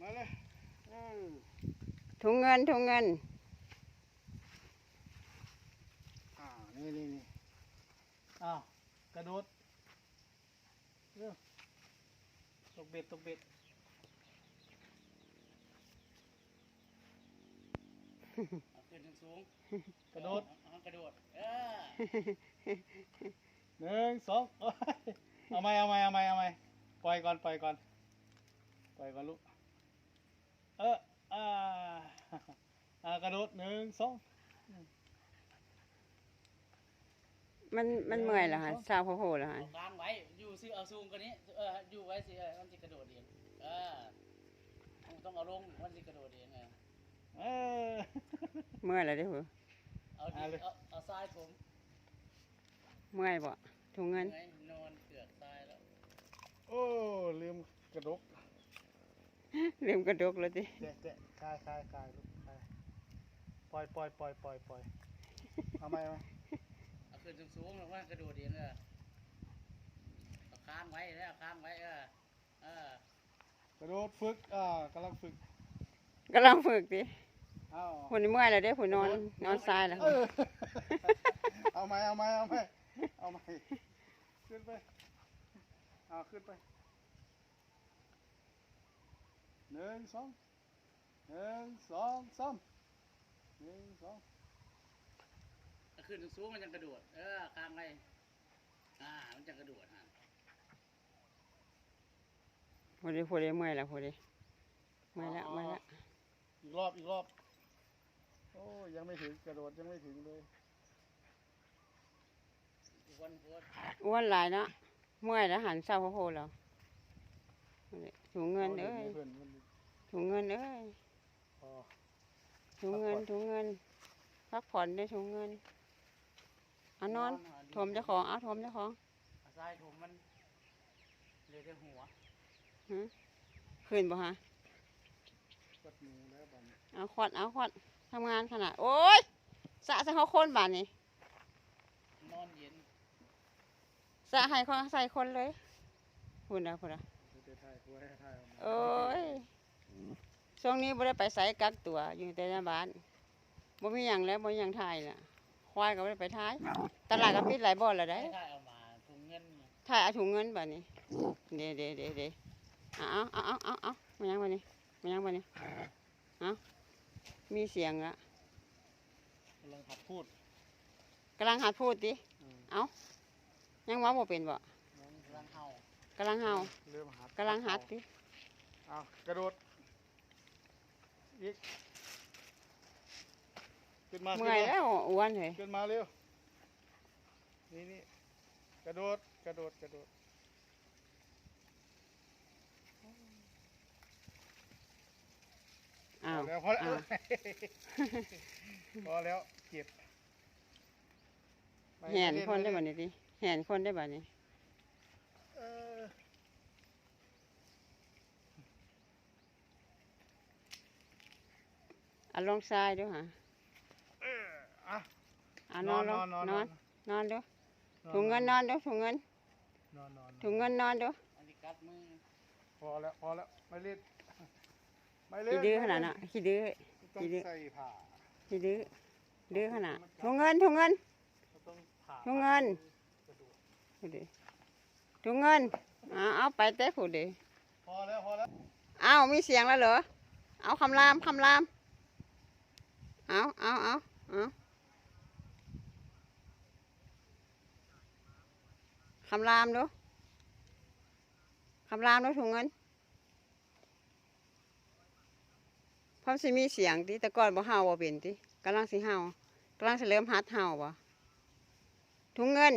มาเลยเออถุงเงินถุงเงิน อ่า นี่นี่นี่อ้าว กระโดดเร็วตกเบ็ดตกเบ็ด เอาขึ้นสูงกระโดด เอากระโดด เออหนึ่งสองโอ้ยเอาไหมเอาไหมเอาไหมเอาไหมปล่อยก่อนปล่อยก่อนปล่อยก่อนลูก เอออ่าอ่ากระโดดหนึ่งสองมันมันเมื่อยแล้วฮะสาวโผล่แล้วฮะเอากลางไว้ อยู่ซิเอาสูงกว่านี้ เออ อยู่ไว้สิเออมันจะกระโดดเองเออต้องเอาลงมันจะกระโดดเองเออเออ เมื่อยแล้วเด้อหัวเอาดิเอาเลยเอาเอาทรายผมเมื่อยบ่ถุงเงินไงนอนเกือกทรายแล้ว โอ้ ลืมกระดก ลืมกระดกแล้วดิเจ๊ะเจ๊ะคลายคลายคลายลูกคลายปล่อยปล่อยปล่อยปล่อยปล่อยเอาไหมเอาไหมเอาขึ้นสูงๆแล้วว่ากระโดดเองเออเอาค้างไว้แล้วค้างไว้เออเออกระโดดฝึกอ่ากำลังฝึกกำลังฝึกดิเอาผุนเมื่อยแล้วเด้อผุนนอนนอนทรายแล้วเออเอาไหมเอาไหมเอาไหมเอาไหมขึ้นไปเอาขึ้นไป หนึ่งสองหนึ่งสองสามหนึ่งสองเอาขึ้นสูงๆมันจะกระโดด เออค้างไว้อ่า มันจะกระโดดฮะผุนดิผุนดิเมื่อยแล้วผุนดิเมื่อยแล้วเมื่อยแล้วอีกรอบอีกรอบ โอ้ยยังไม่ถึงกระโดดยังไม่ถึงเลยวนวนอ้วนหลายเนาะเมื่อยแล้วหันสาวโผล่แล้วถุงเงินเอ้ยเพื่อนมัน ถุงเงินเอ้ยพอถุงเงินถุงเงิน พักผ่อนได้ถุงเงินเอานอนถมเจ้าของเอาถมเจ้าของเอาทรายถมมันเลยได้หัวขึ้นบ่ฮะกัดหนูแล้วบัดนี้เอาขวดเอาขวดทำงานขนาดโอ้ยสะใส่เขาคนบาดนี่นอนเย็นสะให้เขาใส่คนเลยพูดนะพูดนะเดี๋ยวถ่ายหัวให้ถ่ายออกมาโอ้ย ช่วงนี้บ่ได้ไปใส่กักตัวอยู่แต่ในบ้านบ่มีหยังแล้วบ่มีหยังถ่ายน่ะควายก็บ่ได้ไปถ่ายตลาดก็ปิดหลายบ่อนแล้วได้ได้ได้เอามาถุงเงินเนี่ยถ่ายเอาถุงเงินบาดนี้เด้เด้เด้เด้เอาเอาเอาเอาเอามายังบาดนี้มายังบาดนี้เอามีเสียงละกำลังหัดพูดกำลังหัดพูดดิอืมยังเว่าบ่เป็นบ่กำลังเห่ากำลังเฮาเริ่มหัดกำลังหัดดิเอากระโดด อีกขึ้นมาเมื่อยแล้วอ้วนเลยขึ้นมาเร็วนี่นี่กระโดดกระโดดกระโดดอ้าวพอแล้วพอแล้วอ้าวพอแล้วเจ็บไปแหนปเล่คนได้ปบ่เล่นี่ดิแหนคนได้บ่นี่เออ เอาลงทรายดูฮะเอออะเอานอนลงนอนนอนนอนดูนอนถุงเงินนอนดูถุงเงินนอนนอนถุงเงินนอนดูอันนี้กัดมือพอแล้วพอแล้วไม่เล่นไม่เล่นขี้ดื้อขนาดน่ะขี้ดื้อต้องขี้ดื้อใส่ผ้าขี้ดื้อดื้อขนาดถุงเงินถุงเงินต้องผ่าถุงเงินกระดูกพูดดิถุงเงินเอาเอาไปเต้พูดดิพอแล้วพอแล้วเอามีเสียงแล้วเหรอเอาคำรามคำราม เอาเอาเอาเอาคำรามดูคำรามดูถุงเงินเพราะสิมีเสียงติแต่ก่อนบ่เห่าบ่เป็นติกำลังสิเห่ากำลังสิเริ่มฮัดเห่าบ่ถุงเงิน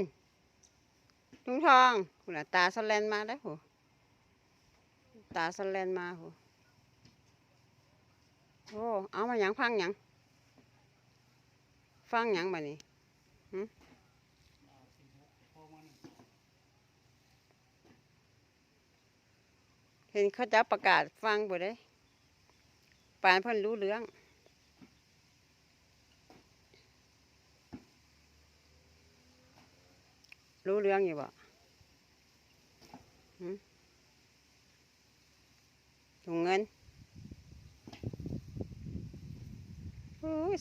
ถุงทองหุ่นตาสแลนมาได้อหูตาสแลนมาหูโอ้เอามาหยังฟังหยัง ฟังหยังบัดนี้พอมันเห็นเขาจะประกาศฟังบ่ได้ปานเพิ่นรู้เรื่อง รู้เรื่องอยู่บ่หึถุงเงิน โอ้ย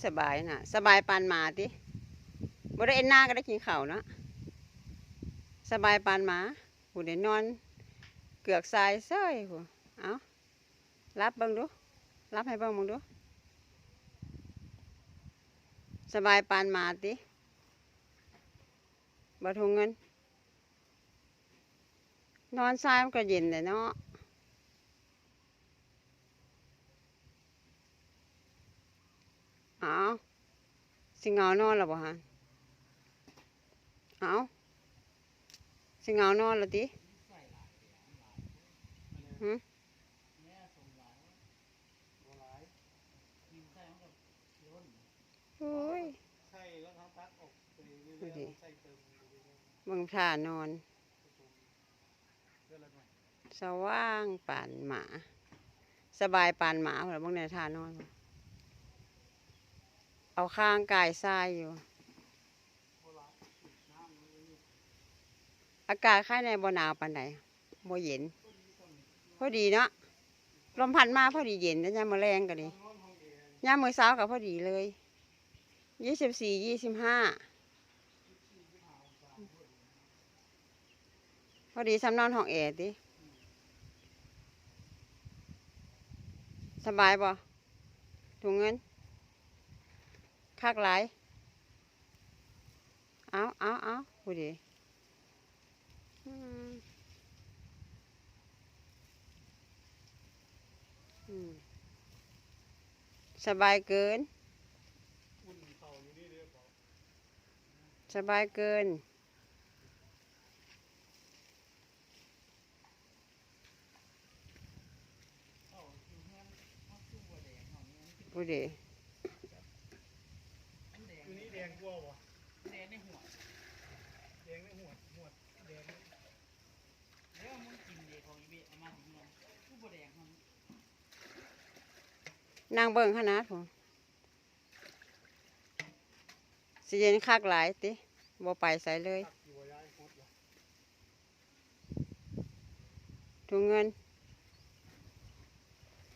สบายน่ะ สบายปานหมาติบ่ได้เอ็นหน้าก็ได้กินข้าวเนาะสบายปานหมาผู้ได้นอน เกือกทรายเซ้ยผู้เอารับเบิ่งดูรับให้เบิ่งเบิ่งดู สบายปานหมาติบ่ทงเงิน นอนทรายมันก็เย็นเลยเนาะ เอาสิเงานอนแล้วบ่ฮะเอาสิเงานอนแล้วติหึแม่สมหลายบ่หลายกินใส่มันก็ล้นโอ้ยใช่แล้วทั้งพักออกไปเรื่อยๆต้องใส่เติมเรื่อยเบิ่งท่านอน สว่างป่านหมา สบายป่านหมาเหรอบิ่งในท่านอน เอาข้างกายทรายอยู่ อากาศค่ายในบ่หนาวปานใดบ่เย็น พอดีเนาะลมพัดมาพอดีเย็นแล้วยามมื้อแรงก็ดียามมื้อเช้าก็พอดีเลยยี่สิบสี่ยี่สิบห้าพอดีสำนอนห้องแอร์ติสบายบ่ถุงเงิน คักหลาย เอาเอาเอาดูดิสบายเกิน สบายเกินพูดดี งในหัวหัวแดงแล้วมึงกินเดของอีเบะเอามาถึงมันคือบ่แดงมันนางเบิ่งขนาดผมสิเย็นคักหลายติบ่ไปใส่เลย ถุงเงิน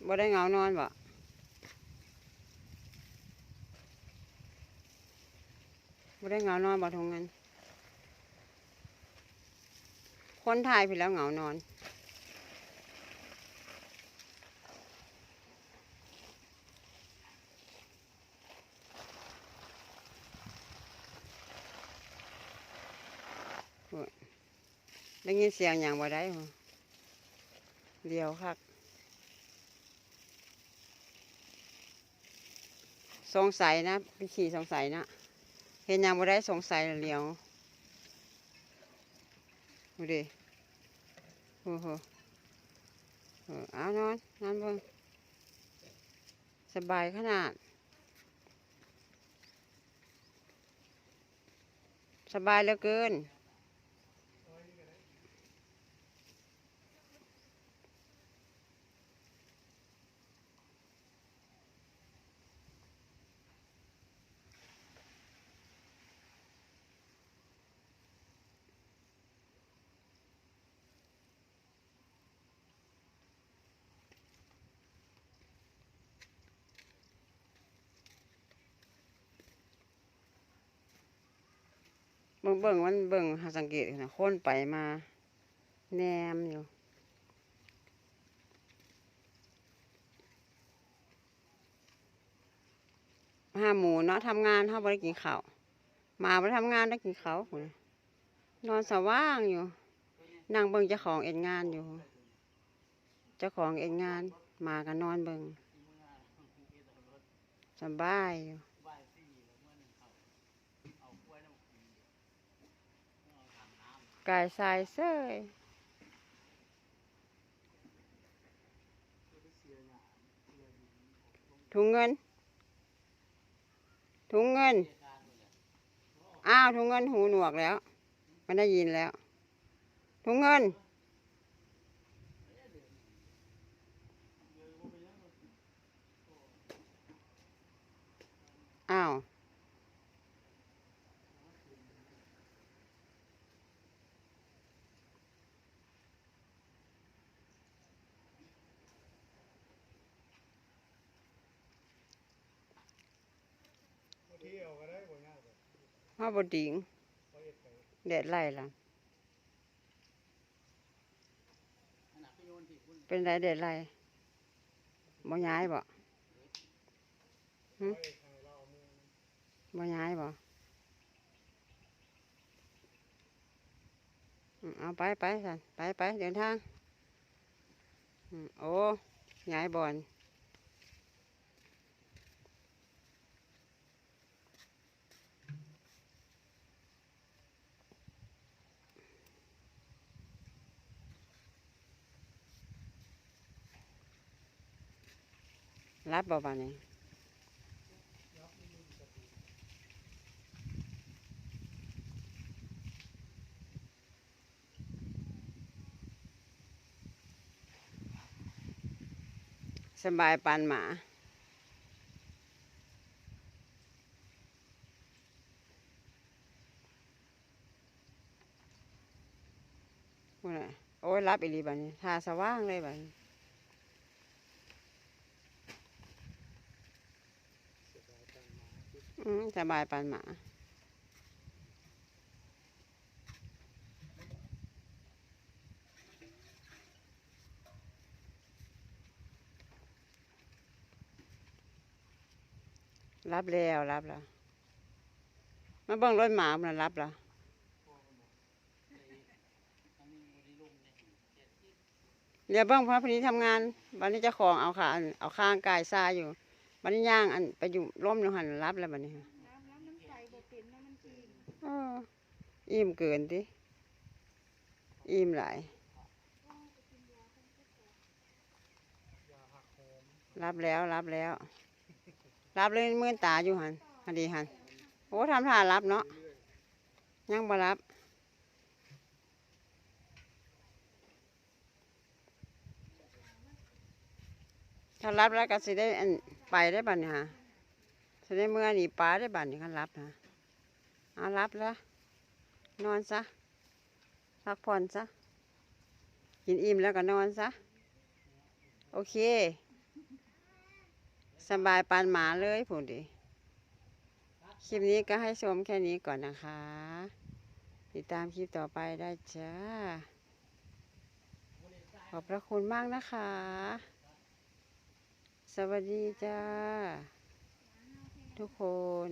บ่ได้เหงานอนบ่บ่ได้เหงานอนบ่ถุงเงิน คนไทยพี่แล้วเหงานอน ได้ยินเสียงอย่างบ่ได้เดียวคักสงสัยนะพี่ขี่สงสัยนะ เห็นอย่างบ่ได้สงสัยเลียว ดูดิโอ้โหเออเอานอนนอนเบิ่งสบายขนาด สบายเหลือเกิน บิ่งเบิ่งมันเบิ่งหาสังเกตนะคนไปมา แนมอยู่ห้าหมูเนาะทำงานเขาบ่ได้กินข้ามาบ่ได้ทำงานได้กินข้าวพุ่นน่ะนอนสว่างอยู่นั่งเบิ่งเจ้าของเอ็นงานอยู่ เจ้าของเอ็นงาน มากันนอนเบิ่งสบายอยู่ บ่ายสี่แล้วเมื่อหนึ่งเขาเอากล้วยน้ำกินเอาถังน้ำ กายทรายเซ้ยถุงเงิน ถุงเงิน อ้าวถุงเงินหูหนวกแล้ว มันได้ยินแล้ว ถุงเงิน อ้าว มาบดิงแดดไล่ละขนายนที่คุณเป็นไรแดดไล่บ่ย้ายบ่หึบ่ย้ายบ่อืมเอาไปไปสันไปไปเดินทางโอ้ย้ายบอน รับบ่บานี้สบายปานหมาพูดน่ะโอ้ยรับอีลีบันทาสว่างเลยบัน อืม สบายปานหมา รับแล้วรับแล้ว มาเบิ่งรถหมามันรับแล้วอันนี้บริลุงเนี่ยเจ็ดที่เดี๋ยวเบิ่งพระพนี้ทำงาน วันนี้จะของเอาขาเอาข้างกายซาอยู่ วันนี้ย่างอันไปอยู่ร่มอยู่หันรับแล้วบัดนี้ค่ะน้ำแล้วมันใส่บ่เป็นแล้วมันจริงเอออิ่มเกินติอิ่มหลายรับแล้วรับแล้ว รับเลยมื่นตาอยู่หันหันดีหันโอ้ทำท่ารับเนาะยังบ่รับถ้ารับแล้วก็สิได้อัน ไปได้บัดนี้ฮะสิได้เมื่อนีป้าได้บัดนี้คันรับนะเอารับแล้วนอนซะพักผ่อนซะกินอิ่มแล้วก็นอนซะโอเค สบายปานหมาเลยผมดิคลิปนี้ก็ให้ชมแค่นี้ก่อนนะคะ ติดตามคลิปต่อไปได้จ้า ขอบพระคุณมากนะคะ สวัสดีจ้า ทุกคน